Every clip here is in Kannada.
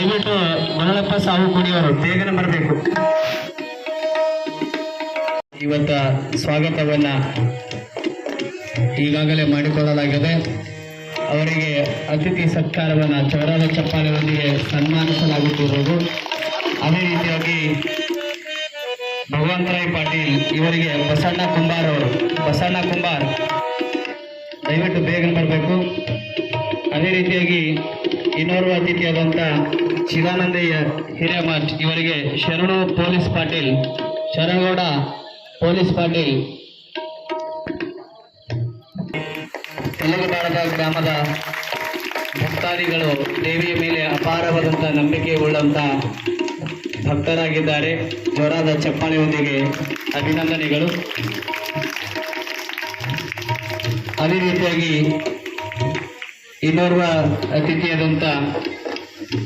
ದಯವಿಟ್ಟು ಮರಳಪ್ಪ ಸಾವು ಕುಡಿಯವರು ಬೇಗನೆ ಬರಬೇಕು. ಇವತ್ತ ಸ್ವಾಗತವನ್ನ ಈಗಾಗಲೇ ಮಾಡಿಕೊಳ್ಳಲಾಗಿದೆ. ಅವರಿಗೆ ಅತಿಥಿ ಸತ್ಕಾರವನ್ನ ಚೌರಾದ ಚಪ್ಪಾಳೆಯೊಂದಿಗೆ ಸನ್ಮಾನಿಸಲಾಗುತ್ತಿರುವುದು. ಅದೇ ರೀತಿಯಾಗಿ ಭಗವಂತರಾಯ್ ಪಾಟೀಲ್ ಇವರಿಗೆ ಬಸಣ್ಣ ಕುಂಬಾರ್ ಅವರು, ಬಸಣ್ಣ ಕುಂಬಾರ್, ದಯವಿಟ್ಟು ಬೇಗನೆ ಬರಬೇಕು. ಅದೇ ರೀತಿಯಾಗಿ ಇನ್ನೋರ್ವ ಅತಿಥಿಯಾದಂಥ ಚಿದಾನಂದಯ್ಯ ಹಿರೇಮಠ್ ಇವರಿಗೆ ಶರಣು ಪೊಲೀಸ್ ಪಾಟೀಲ್, ಶರಣಗೌಡ ಪೊಲೀಸ್ ಪಾಟೀಲ್. ತೆಲುಗುಬಾಳದ ಗ್ರಾಮದ ಭಕ್ತಾದಿಗಳು ದೇವಿಯ ಮೇಲೆ ಅಪಾರವಾದಂಥ ನಂಬಿಕೆ ಉಳ್ಳಂಥ ಭಕ್ತರಾಗಿದ್ದಾರೆ. ಜೋರಾದ ಚಪ್ಪಾಳೆಯೊಂದಿಗೆ ಅಭಿನಂದನೆಗಳು. ಅದೇ ರೀತಿಯಾಗಿ ಇನ್ನೋರ್ವ ಅತಿಥಿಯಾದಂಥ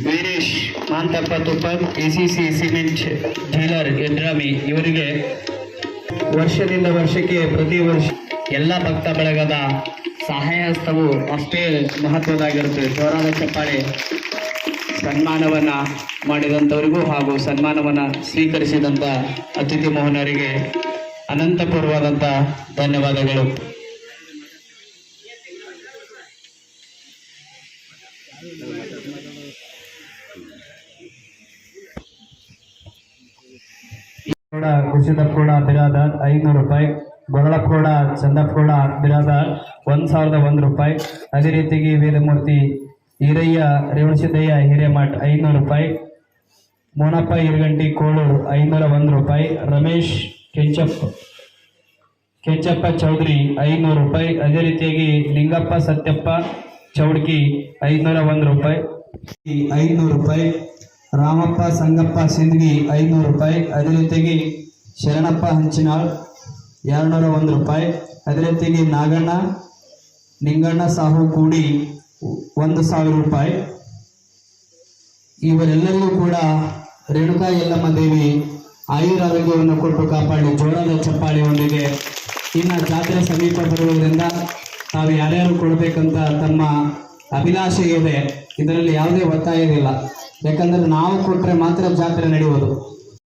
Veeresh Manthappa Tuppar C cement dealer Yadrami ಇವರಿಗೆ ವರ್ಷದಿಂದ ವರ್ಷಕ್ಕೆ ಪ್ರತಿ ವರ್ಷ ಎಲ್ಲ ಭಕ್ತ ಬಳಗದ ಸಹಾಯ ಹಸ್ತವು ಅಷ್ಟೇ ಮಹತ್ವದಾಗಿರುತ್ತದೆ ಜೋರಾದ ಚಪ್ಪಾಳೆ ಸನ್ಮಾನವನ್ನ ಮಾಡಿದಂಥವರಿಗೂ ಹಾಗೂ ಸನ್ಮಾನವನ್ನ ಸ್ವೀಕರಿಸಿದಂಥ ಅತಿಥಿ ಮೋಹನರಿಗೆ ಅನಂತಪೂರ್ವವಾದಂಥ ಧನ್ಯವಾದಗಳು. ಕೂಡ ಕುಶಿದಪ್ಪಗೌಡ ಬಿರಾದಾರ್, ಐನೂರು ರೂಪಾಯಿ. ಗೊರಳಪ್ಪಗೌಡ ಚಂದಪ್ಪಗೌಡ ಬಿರಾದಾರ್, ಒಂದು ಸಾವಿರದ ಒಂದು ರೂಪಾಯಿ. ಅದೇ ರೀತಿಗೆ ವೇದಮೂರ್ತಿ ಹಿರಯ್ಯ, ರೇವಣಸಿದ್ದಯ್ಯ ಹಿರೇಮಠ್, ಐನೂರು ರೂಪಾಯಿ. ಮೋನಪ್ಪ ಇರಗಂಟಿ ಕೋಳೂರು, ಐನೂರ ಒಂದು ರೂಪಾಯಿ. ರಮೇಶ್ ಕೆಂಚಪ್ಪ ಕೆಂಚಪ್ಪ ಚೌಧರಿ, ಐನೂರು ರೂಪಾಯಿ. ಅದೇ ರೀತಿಯಾಗಿ ಲಿಂಗಪ್ಪ ಸತ್ಯಪ್ಪ ಚೌಡ್ಕಿ ಐದುನೂರ ಒಂದು ರೂಪಾಯಿ. ಐನೂರು ರೂಪಾಯಿ. ರಾಮಪ್ಪ, ಸಂಗಪ್ಪ ಸಿಂದಗಿ ಐದುನೂರು ರೂಪಾಯಿ. ಅದೇ ರೀತಿಯಾಗಿ ಶರಣಪ್ಪ ಹಂಚಿನಾಳ್, ಎರಡುನೂರ ಒಂದು ರೂಪಾಯಿ. ಅದೇ ರೀತಿಯಾಗಿ ನಾಗಣ್ಣ, ನಿಂಗಣ್ಣ ಸಾಹು ಕೂಡಿ ಒಂದು ಸಾವಿರ ರೂಪಾಯಿ. ಇವರೆಲ್ಲರಿಗೂ ಕೂಡ ರೇಣುಕಾ ಯಲ್ಲಮ್ಮ ದೇವಿ ಆಯುರಾರೋಗ್ಯವನ್ನು ಕೊಟ್ಟು ಕಾಪಾಡಿ ಜೋಳದ ಚಪ್ಪಾಳಿ ಒಂದಿಗೆ. ಇನ್ನು ಜಾತ್ರೆ ಸಮೀಪ ಬರುವುದರಿಂದ ತಾವು ಯಾರ್ಯಾರು ಕೊಡಬೇಕಂತ ತಮ್ಮ ಅಭಿಲಾಷೆ ಇದೆ, ಇದರಲ್ಲಿ ಯಾವುದೇ ಒತ್ತಾಯವಿಲ್ಲ. ಯಾಕಂದ್ರೆ ನಾವು ಕೊಟ್ಟರೆ ಮಾತ್ರ ಜಾತ್ರೆ ನಡೆಯುವುದು.